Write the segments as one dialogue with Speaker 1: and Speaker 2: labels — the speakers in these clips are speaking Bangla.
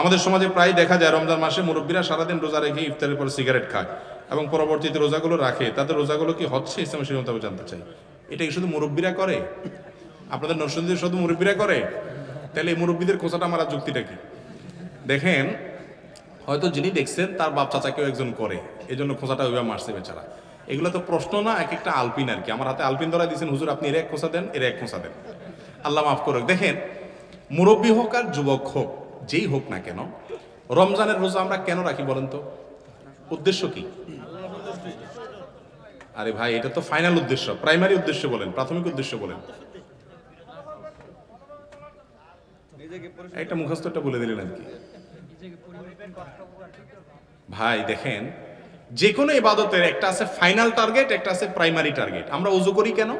Speaker 1: আমাদের সমাজে প্রায় দেখা যায় রমজান মাসে মুরব্বীরা সারাদিন রোজা রেখে ইফতারের পর সিগারেট খায় এবং পরবর্তীতে রোজাগুলো রাখে। তাদের রোজাগুলো কি হচ্ছে? ইসলাম সেই জানতে চাই। এটা কি শুধু মুরব্বীরা করে? আপনাদের নরসিংদীর শুধু মুরব্বীরা করে? তাহলে এই মুরব্বীদের খোঁচাটা মারার যুক্তিটা কি? দেখেন, হয়তো যিনি দেখছেন, তার বাপ চাচাকেও একজন করে। এই জন্য খোঁচাটা ওইভাবে মারছে বেচারা। এগুলো তো প্রশ্ন না এক একটা আলপিন আর কি। আমার হাতে আলপিন ধরা দিয়েছেন, হুজুর আপনি এর এক খোঁচা দেন, এর এক খোঁচা দেন। আল্লাহ মাফ করুক। দেখেন, মুরব্বী হোক আর যুবক হোক যেই হোক না কেন, রমজানের রোজা আমরা কেন রাখি বলেন তো? উদ্দেশ্য কি? আরে ভাই, এটা তো ফাইনাল উদ্দেশ্য প্রাইমারি উদ্দেশ্য বলেন, প্রাথমিক উদ্দেশ্য বলেন। একটা মুখস্থটা বলে দিলেন আর কি। ভাই, দেখেন যে কোনো ইবাদতের একটা আছে ফাইনাল টার্গেট একটা আছে প্রাইমারি টার্গেট আমরা উজু করি কেন?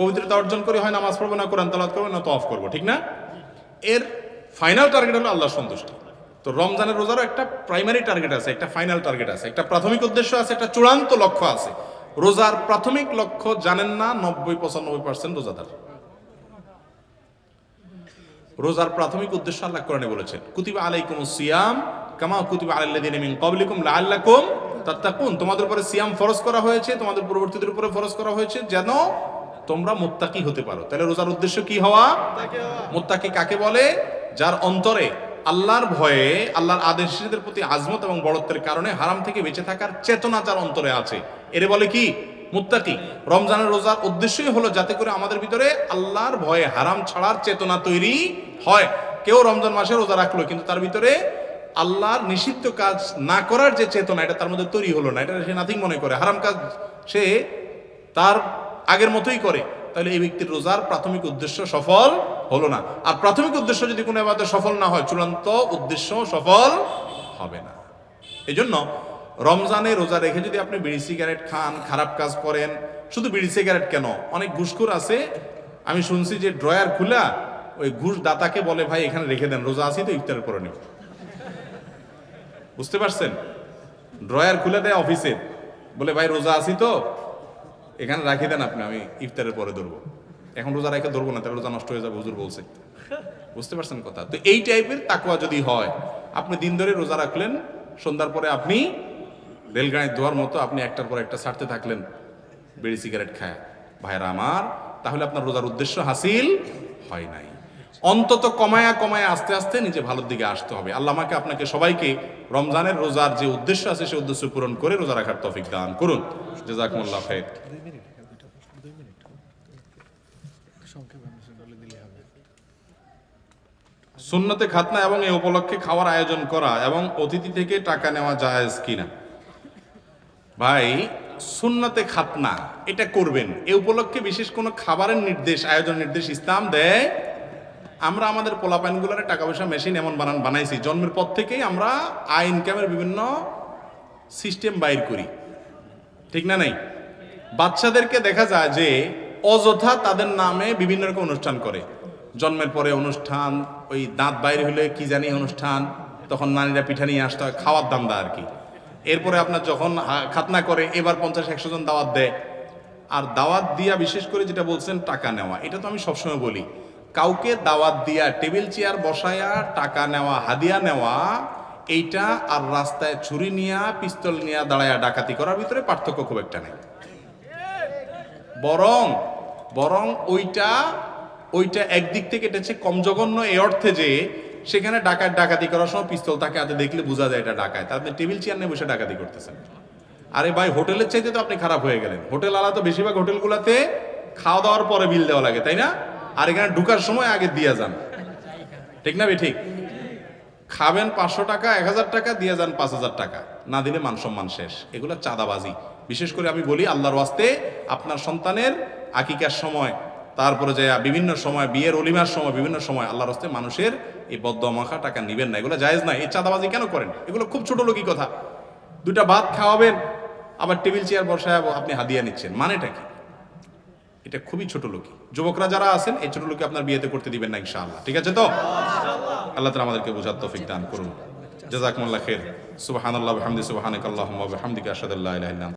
Speaker 1: পবিত্রতা অর্জন করে, হয় নামাজ পড়ব না, কোরআন তালাত করব না তো অফ করব, ঠিক না? এর ফাইনাল টার্গেট হলো আল্লাহ সন্তুষ্টি। তো রমজানের রোজারও একটা প্রাইমারি টার্গেট আছে, একটা ফাইনাল টার্গেট আছে, একটা প্রাথমিক উদ্দেশ্য আছে, একটা চূড়ান্ত লক্ষ্য আছে। রোজার প্রাথমিক লক্ষ্য জানেন না নব্বই পঁচানব্বই পার্সেন্ট রোজাদার। রোজার প্রাথমিক উদ্দেশ্য আল্লাহ কোরআনে বলেছেন, কুতিবা আলাইকুম সিয়াম কামা কুতিবা আলাল্লাযিনা মিন ক্বাবলিকুম লাআল্লাকুম তাত্তাকুন। তোমাদের উপরে সিয়াম ফরজ করা হয়েছে, তোমাদের পূর্ববর্তীদের উপরে ফরজ করা হয়েছে যেন তোমরা মোত্তাকি হতে পারো। তাহলে রোজার উদ্দেশ্য কি হওয়া? মোত্তাকি কাকে বলে? যার অন্তরে আল্লাহর ভয়ে আল্লাহর আদেশের প্রতি আজমত এবং বড়ত্বের কারণে হারাম থেকে বেঁচে থাকার চেতনা যার অন্তরে আছে। এরে বলে কি? মুত্তাকি। রমজানের রোজার উদ্দেশ্যই হলো যাতে করে আমাদের ভিতরে আল্লাহর ভয়ে হারাম ছাড়ার চেতনা তৈরি হয়। কেউ রমজান মাসে রোজা রাখল কিন্তু তার ভিতরে আল্লাহর নিষিদ্ধ কাজ না করার যে চেতনা এটা তার মধ্যে তৈরি হলো না। এটা সে নাথিং মনে করে। হারাম কাজ সে তার আগের মতোই করে, তাহলে এই ব্যক্তির রোজার প্রাথমিক উদ্দেশ্য সফল হলো না। আর প্রাথমিক উদ্দেশ্য যদি কোনো এবাদতে সফল না হয়, চূড়ান্ত উদ্দেশ্য সফল হবে না। এই জন্য রমজানে রোজা রেখে যদি আপনি বিড়ি সিগারেট খান, খারাপ কাজ করেন, শুধু বিড়ি সিগারেট কেন? অনেক ঘুষখোর আছে। আমি শুনছি যে ড্রয়ার খুলা, ওই ঘুষ দাতাকে বলে, ভাই, এখানে রেখে দেন, রোজা আছি তো, ইফতারের পরে নেব। বুঝতে পারছেন? ড্রয়ার খুলে দেয় অফিসে। বলে, ভাই, রোজা আছি তো এখানে রাখি দেন আপনি, আমি ইফতারের পরে ধরবো। এখন রোজা রেখে ধরবো না, তাহলে রোজা নষ্ট হয়ে যাবে, হুজুর বলছে। বুঝতে পারছেন কথা? তো এই টাইপের তাকুয়া যদি হয়, আপনি দিন ধরে রোজা রাখলেন, সন্ধ্যার পরে আপনি রেলগাড়ির ধোয়ার মতো আপনি একটার পর একটা ছাড়তে থাকলেন, বিড়ি সিগারেট খায়। ভাইরা আমার, তাহলে আপনার রোজার উদ্দেশ্য হাসিল হয় নাই। অন্তত কমায়া কমায়া আস্তে আস্তে নিজে ভালোর দিকে আসতে হবে। আল্লাহ আমাকে আপনাকে সবাইকে রমজানের রোজার যে উদ্দেশ্য আছে সেই উদ্দেশ্য পূরণ করে রোজা রাখার তৌফিক দান করুন। জাজাকুমুল্লাহ সুন্নতে খাতনা এবং এই উপলক্ষে খাওয়ার আয়োজন করা এবং অতিথি থেকে টাকা নেওয়া জায়েজ কিনা? ভাই, সুন্নতে খাতনা, এটা করবেন। এ উপলক্ষে বিশেষ কোনো খাবারের নির্দেশ আয়োজন নির্দেশ ইসলাম দেয় আমরা আমাদের পোলাপাইনগুলোর টাকা পয়সা মেশিন এমন বানান বানাইছি, জন্মের পর থেকেই আমরা আই ইনকামের বিভিন্ন সিস্টেম বাইর করি। ঠিক না নাই? বাচ্চাদেরকে দেখা যায় যে অযথা তাদের নামে বিভিন্ন রকম অনুষ্ঠান করে। জন্মের পরে অনুষ্ঠান, ওই দাঁত বাইরে হলে কি জানি অনুষ্ঠান, তখন নারীরা পিঠা নিয়ে আসতে হয় খাওয়ার দাম দান্দা আর কি। এরপরে আপনার যখন খাতনা করে, এবার পঞ্চাশ, একশো জন দাওয়াত দেয়। আর দাওয়াত দিয়া বিশেষ করে যেটা বলছেন, টাকা নেওয়া। এটা তো আমি সবসময় বলি। কাউকে দাওয়াত দিয়া টেবিল চেয়ার বসায়া টাকা নেওয়া, হাদিয়া নেওয়া, এইটা আর রাস্তায় ছুরি নিয়া, পিস্তল নিয়া দাঁড়ায়া ডাকাতি করার ভিতরে পার্থক্য খুব একটা নেই। বরং বরং ওইটা ওইটা একদিক থেকে এটা হচ্ছে কম জঘন্য এ অর্থে যে, সেখানে ডাকাত ডাকাতি করার সময় পিস্তল তাকে হাতে দেখলে বোঝা যায় এটা ডাকায় তার আপনি টেবিল চেয়ার নিয়ে বসে ডাকাতি করতেছেন। আরে ভাই, হোটেলের চাইতে তো আপনি খারাপ হয়ে গেলেন। হোটেল আলা তো বেশিরভাগ হোটেলগুলোতে খাওয়া দাওয়ার পরে বিল দেওয়া লাগে, তাই না? আর এখানে ঢুকার সময় আগে দিয়ে যান। ঠিক না ঠিক খাবেন পাঁচশো টাকা, এক হাজার টাকা, দিয়ে যান পাঁচ হাজার টাকা। না দিলে মান সম্মান শেষ। এগুলো চাঁদাবাজি। বিশেষ করে আমি বলি, আল্লাহর ওয়াস্তে আপনার সন্তানের আকিকার সময়, তারপরে যে বিভিন্ন সময়, বিয়ের অলিমার সময়, বিভিন্ন সময় আল্লাহর ওয়াস্তে মানুষের এই বদ্ধ মাখা টাকা নিবেন না। এগুলো জায়েজ না। এই চাঁদাবাজি কেন করেন? এগুলো খুব ছোট লোকই কথা। দুটা ভাত খাওয়াবেন, আবার টেবিল চেয়ার বসায় আপনি হাদিয়া নিচ্ছেন। মানেটা কি? এটা খুবই ছোট লোকই। যুবকরা যারা আছেন, এই ছোট লোকে আপনার বিয়েতে করতে দিবেন না ইনশাআল্লাহ। ঠিক আছে তো? আল্লাহ আমাদেরকে বোঝার তৌফিক দান করুন। জাজাকমুল্লাহ খের সুবহানাল্লাহ আল্লাহ সুবহানাকাল্লাহুম্মা ওয়া আল্লাহ ইল্লা আনতা।